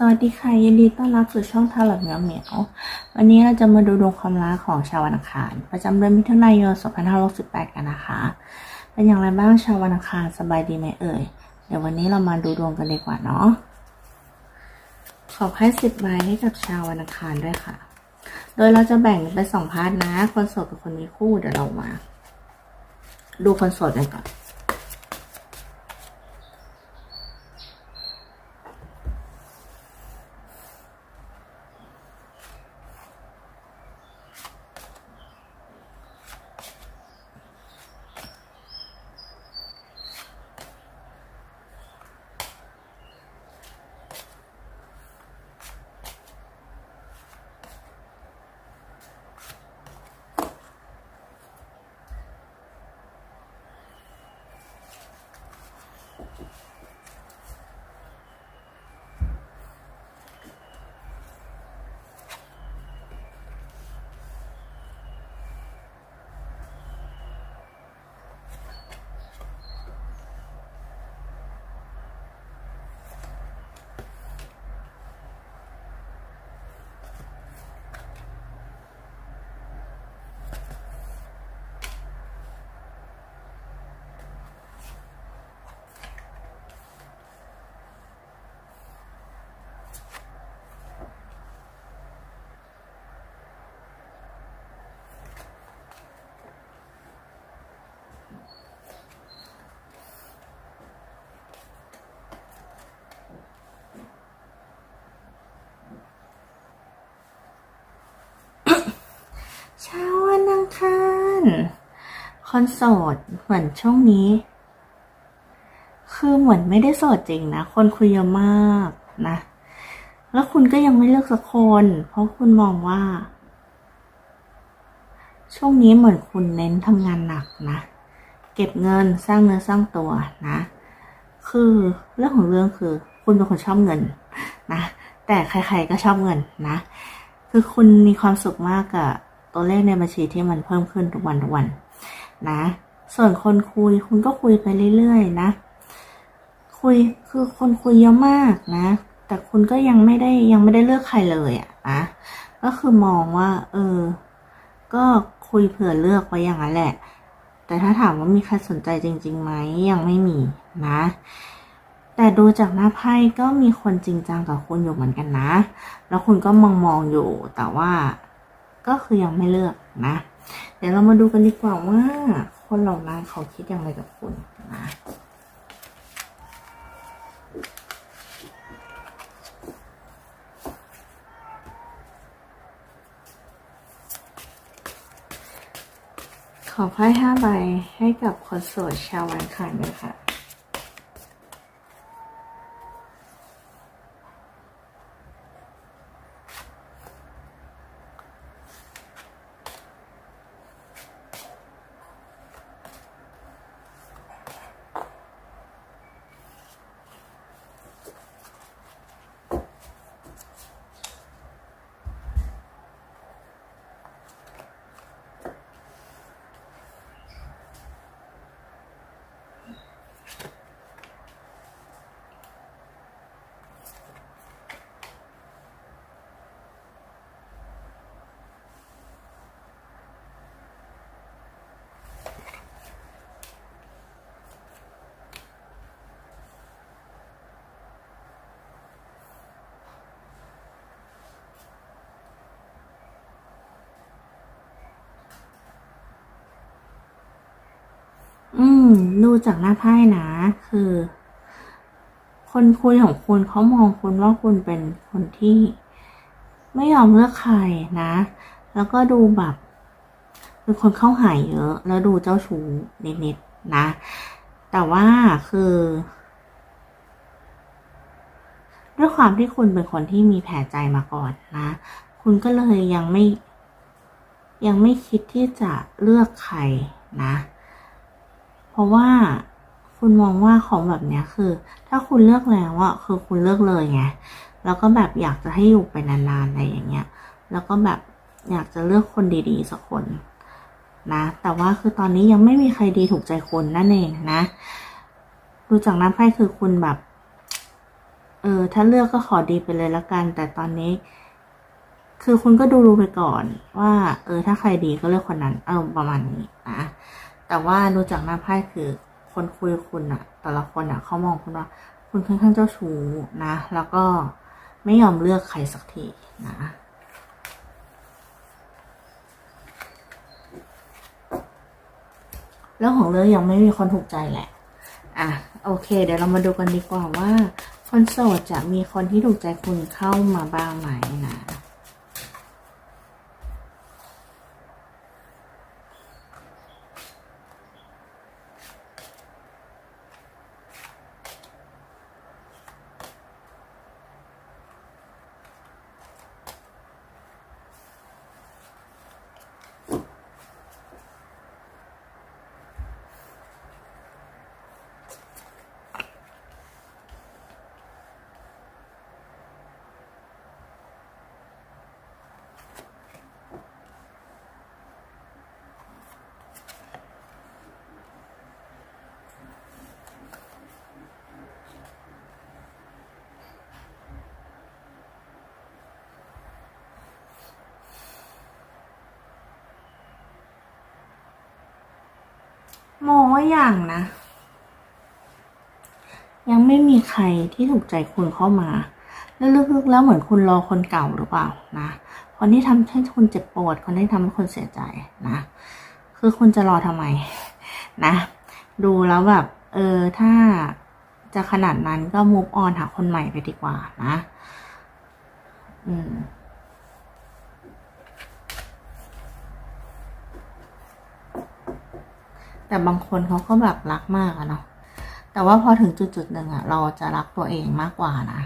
สวัสดีค่ะยินดีต้อนรับสู่ช่องทาร์ลอตเหมียวเหมียววันนี้เราจะมาดูดวงความรักของชาววันอังคาร ประจำเดือนมิถุนายน 2568 กันนะคะ เป็นอย่างไรบ้างชาววันอังคารสบายดีไหมเอ่ย เดี๋ยววันนี้เรามาดูดวงกันดีกว่าเนาะขอให้สิบใบให้กับชาววันอังคารด้วยค่ะ โดยเราจะแบ่งเป็นสองพาร์ทนะ คนโสดกับคนมีคู่เดี๋ยวเรามา ดูคนโสดกันก่อน เช้าวันอังคารคอนโสดเหมือนช่วงนี้ คือเหมือนไม่ได้โสดจริงนะ คนคุยเยอะมากนะ แล้วคุณก็ยังไม่เลือกสักคน เพราะคุณมองว่า ช่วงนี้เหมือนคุณเน้นทำงานหนักนะ เก็บเงินสร้างเนื้อสร้างตัวนะ คือเรื่องของเรื่องคือ คุณเป็นคนชอบเงินนะ แต่ใครๆก็ชอบเงินนะ คือคุณมีความสุขมากกับ ตัวเลขในบัญชีที่มันเพิ่มขึ้นทุกวันทุกวันนะ ส่วนคนคุยคุณก็คุยไปเรื่อยๆนะ คุยคือคนคุยเยอะมากนะ แต่คุณก็ยังไม่ได้ยังไม่ได้เลือกใครเลยอะนะก็คือมองว่า เออ ก็คุยเผื่อเลือกไว้อย่างนั้นแหละ แต่ถ้าถามว่ามีใครสนใจจริงๆไหมยังไม่มีนะ แต่ดูจากหน้าไพ่ก็มีคนจริงจังกับคุณอยู่เหมือนกันนะ แล้วคุณก็มองมองอยู่ แต่ว่า ก็คือยังไม่เลือกนะ เดี๋ยวเรามาดูกันดีกว่าว่า คนเหล่านั้นเขาคิดอย่างไรกับคุณนะขอไพ่ห้าใบให้กับคนโสดชาววันอังคารด้วยค่ะ อืม ดูจากหน้าไพ่นะ คือ คนคุยของคุณเขามองคุณว่าคุณเป็นคนที่ ไม่ยอมเลือกใครนะ แล้วก็ดูแบบเป็นคนเข้าหายเยอะ แล้วดูเจ้าชู้นิดๆนะ แต่ว่าคือด้วยความที่คุณเป็นคนที่มีแผลใจมาก่อนนะ คุณก็เลยยังไม่ ยังไม่คิดที่จะเลือกใครนะ เพราะว่าคุณมองว่าของแบบเนี้ยคือ ถ้าคุณเลือกแล้วอะคือคุณเลือกเลยไงแล้วก็แบบอยากจะให้อยู่ไปนานๆอะไรอย่างเงี้ย แล้วก็แบบอยากจะเลือกคนดีๆสักคนนะ แต่ว่าคือตอนนี้ยังไม่มีใครดีถูกใจคุณนั่นเองนะ ดูจากน้ำไพ่คือคุณแบบ เออถ้าเลือกก็ขอดีไปเลยละกัน แต่ตอนนี้ คือคุณก็ดูรู้ไปก่อน ว่า เออ ถ้าใครดีก็เลือกคนนั้น เอาประมาณนี้นะ แต่ว่าดูจากหน้าไพ่คือคนคุยคุณอะแต่ละคนอะเขามองคุณว่า คุณค่อนข้างเจ้าชู้นะ แล้วก็ไม่ยอมเลือกใครสักทีนะเรื่องของเรื่องยังไม่มีคนถูกใจแหละ อะ โอเค เดี๋ยวเรามาดูกันดีกว่าว่า คนโสดจะมีคนที่ถูกใจคุณเข้ามาบ้างไหมนะ มองว่าอย่างนะ ยังไม่มีใครที่ถูกใจคุณเข้ามาแล้วลึกๆแล้วเหมือนคุณรอคนเก่าหรือเปล่านะคนที่ทำให้คุณเจ็บปวดคนที่ทำให้คุณเสียใจนะ คือคุณจะรอทำไมนะ ดูแล้วแบบ เออถ้าจะขนาดนั้นก็มูฟออนหาคนใหม่ไปดีกว่านะ อืม แต่บางคนเขาก็แบบรักมากอะเนาะแต่ว่าพอถึงจุดจุดๆหนึ่งอะเราจะรักตัวเองมากกว่านะ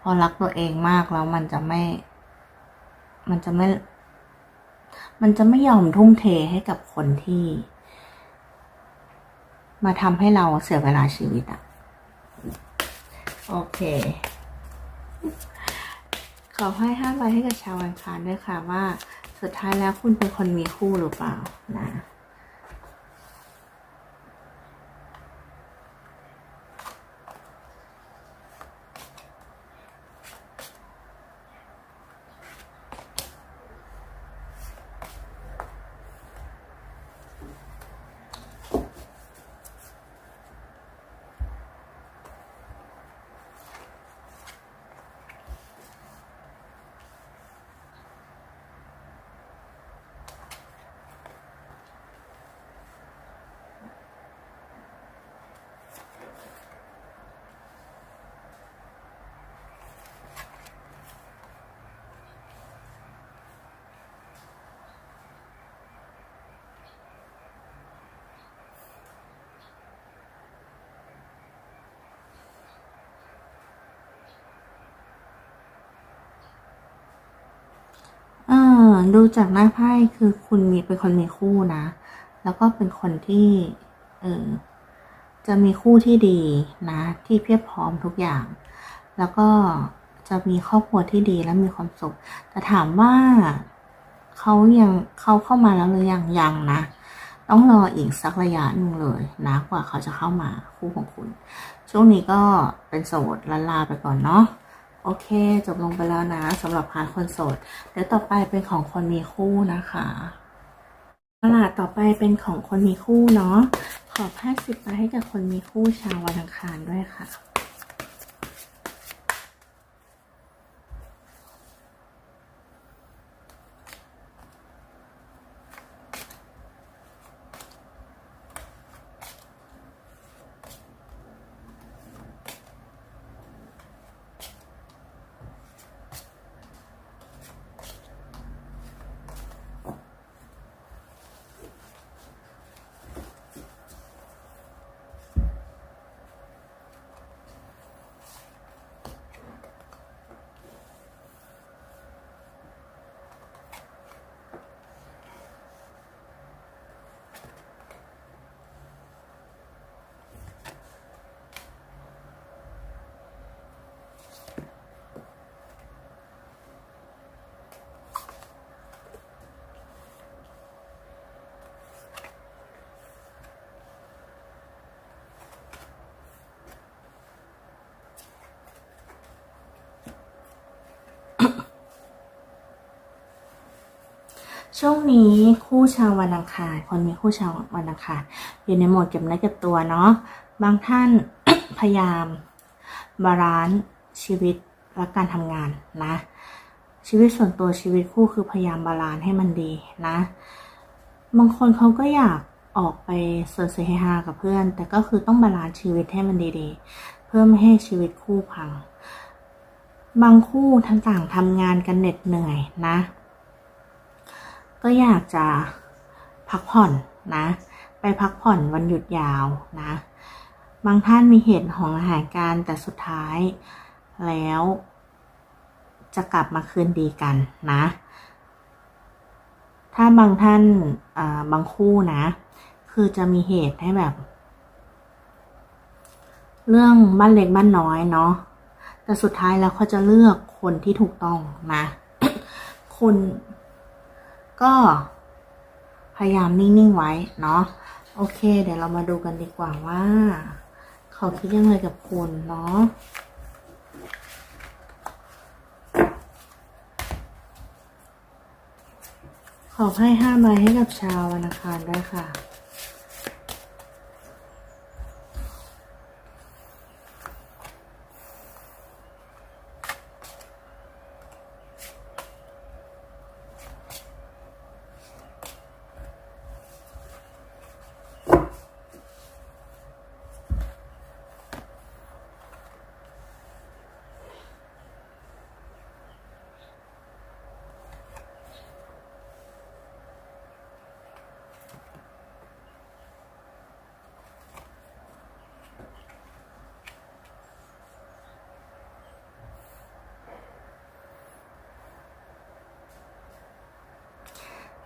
พอรักตัวเองมากแล้วมันจะไม่ มันจะไม่ มันจะไม่ยอมทุ่มเทให้กับคนที่ มาทำให้เราเสียเวลาชีวิตอะโอเค ขอให้ห้าใบให้กับชาววันคารด้วยค่ะว่า สุดท้ายแล้วคุณเป็นคนมีคู่หรือเปล่านะ เออดูจากหน้าไพ่คือคุณมีเป็นคนมีคู่นะ แล้วก็เป็นคนที่เออจะมีคู่ที่ดีนะ ที่เพียบพร้อมทุกอย่าง แล้วก็จะมีครอบครัวที่ดีและมีความสุข แต่ถามว่าเขายังเขาเข้ามาแล้วหรือยังยังนะ ต้องรออีกสักระยะหนึ่งเลยนะกว่าเขาจะเข้ามาคู่ของคุณ ช่วงนี้ก็เป็นโสดลาลาไปก่อนเนาะ โอเค จบลงไปแล้วนะสำหรับพาร์ทคนโสด เดี๋ยวต่อไปเป็นของคนมีคู่นะคะตลาดต่อไปเป็นของคนมีคู่เนาะขอห้าสิบไปให้กับคนมีคู่ชาววันอังคารด้วยค่ะ ช่วงนี้คู่ชาววันอังคารคนมีคู่ชาววันอังคารอยู่ในโหมดเก็บเนื้อเก็บตัวเนาะบางท่าน พยายาม บาลานซ์ชีวิตและการทำงานนะ ชีวิตส่วนตัวชีวิตคู่คือพยายามบาลานซ์ให้มันดีนะ บางคนเขาก็อยากออกไปสวนเสเฮฮากับเพื่อน แต่ก็คือต้องบาลานซ์ชีวิตให้มันดีๆ เพื่อไม่ให้ชีวิตคู่พัง บางคู่ทั้งต่างทำงานกันเหน็ดเหนื่อยนะ ก็อยากจะพักผ่อนนะ ไปพักผ่อนวันหยุดยาวนะ บางท่านมีเหตุของอาหารการแต่สุดท้ายแล้วจะกลับมาคืนดีกันนะ ถ้าบางท่านาบางคู่นะ คือจะมีเหตุให้แบบ เรื่องบ้านเล็กบ้านน้อยเนาะ แต่สุดท้ายแล้วเขาจะเลือกคนที่ถูกต้องนะคุณ ก็พยายามนิ่ง ๆ ไว้เนาะโอเค เดี๋ยวเรามาดูกันดีกว่าว่า เขาคิดยังไงกับคุณเนาะขอให้ห้าใบให้กับชาววันอังคารด้วยค่ะ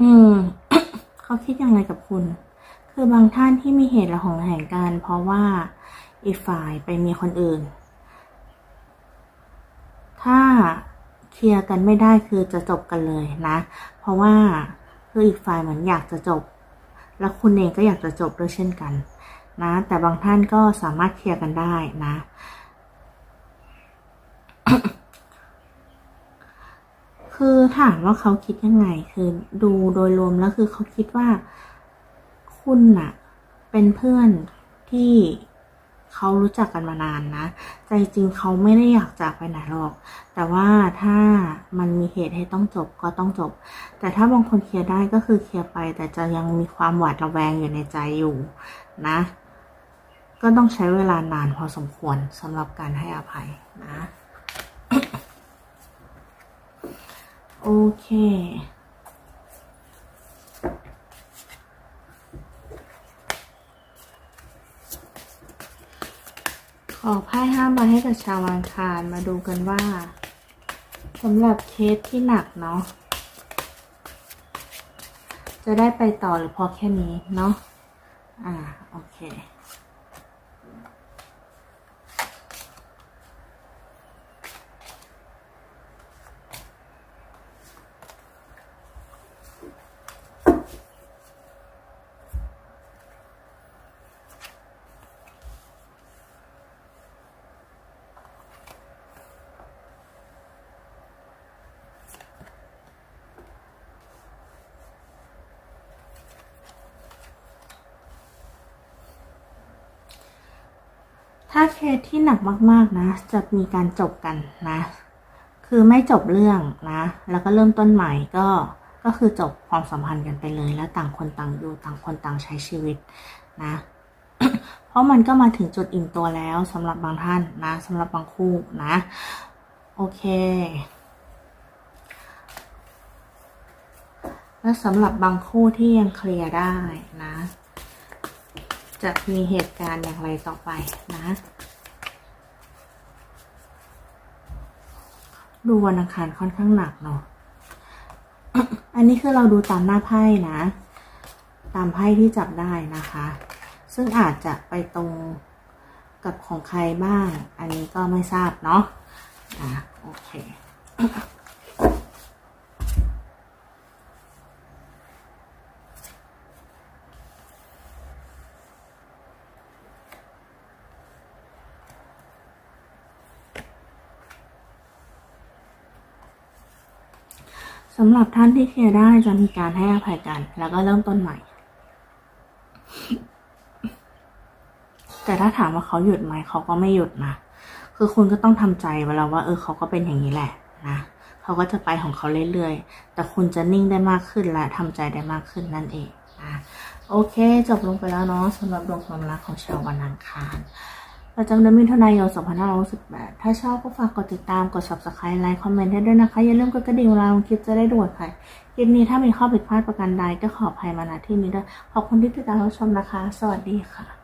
อืม เขาคิดอย่างไรกับคุณ คือบางท่านที่มีเหตุระหองแหงกันเพราะว่าอีกฝ่ายไปมีคนอื่น ถ้าเคลียร์กันไม่ได้คือจะจบกันเลยนะ เพราะว่าคืออีกฝ่ายเหมือนอยากจะจบ แล้วคุณเองก็อยากจะจบด้วยเช่นกัน นะ แต่บางท่านก็สามารถเคลียร์กันได้นะ คือถามว่าเขาคิดยังไง คือดูโดยรวมแล้วคือเขาคิดว่าคุณน่ะ เป็นเพื่อนที่เขารู้จักกันมานานนะ ใจจริงเขาไม่ได้อยากจากไปไหนหรอก แต่ว่าถ้ามันมีเหตุให้ต้องจบก็ต้องจบ แต่ถ้าบางคนเคลียร์ได้ก็คือเคลียร์ไป แต่จะยังมีความหวาดระแวงอยู่ในใจอยู่นะ ก็ต้องใช้เวลานานพอสมควรสำหรับการให้อภัยนะ โอเคขอไพ่ห้าใบให้กับชาวอังคารมาดูกันว่าสำหรับเคสที่หนักเนาะจะได้ไปต่อหรือพอแค่นี้เนาะอ่า โอเค ถ้าเคสที่หนักมากๆนะ จะมีการจบกันนะ คือไม่จบเรื่องนะ แล้วก็เริ่มต้นใหม่ก็ก็คือจบความสัมพันธ์กันไปเลย แล้วต่างคนต่างอยู่ต่างคนต่างใช้ชีวิตนะ เพราะมันก็มาถึงจุดอิ่มตัวแล้วสำหรับบางท่านนะสำหรับบางคู่นะ โอเค และสำหรับบางคู่ที่ยังเคลียร์ได้นะ จะมีเหตุการณ์อย่างไรต่อไปนะดูวันอังคารค่อนข้างหนักเนาะ อันนี้คือเราดูตามหน้าไพ่นะ ตามไพ่ที่จับได้นะคะ ซึ่งอาจจะไปตรงกับของใครบ้าง อันนี้ก็ไม่ทราบเนาะ อะโอเค สำหรับท่านที่เคลียร์ได้จะมีการให้อภัยกัน แล้วก็เริ่มต้นใหม่ แต่ถ้าถามว่าเขาหยุดไหมเขาก็ไม่หยุดนะคือคุณก็ต้องทำใจไว้แล้วว่า เออเขาก็เป็นอย่างนี้แหละนะเขาก็จะไปของเขาเรื่อยๆ แต่คุณจะนิ่งได้มากขึ้นและทำใจได้มากขึ้นนั่นเองนะโอเค จบลงไปแล้วเนาะสำหรับดวงความรักของชาววันอังคาร ประจำเดือนมิถุนายน 2568 ถ้าชอบก็ฝากกดติดตาม กด subscribe ไลค์ คอมเมนต์ให้ด้วยนะคะ อย่าลืมกดกระดิ่งเวลาลงคลิปจะได้ด่วนค่ะ คลิปนี้ถ้ามีข้อผิดพลาดประการใดก็ขออภัยมาณที่นี้ด้วย ขอบคุณที่ติดตามรับชมนะคะ สวัสดีค่ะ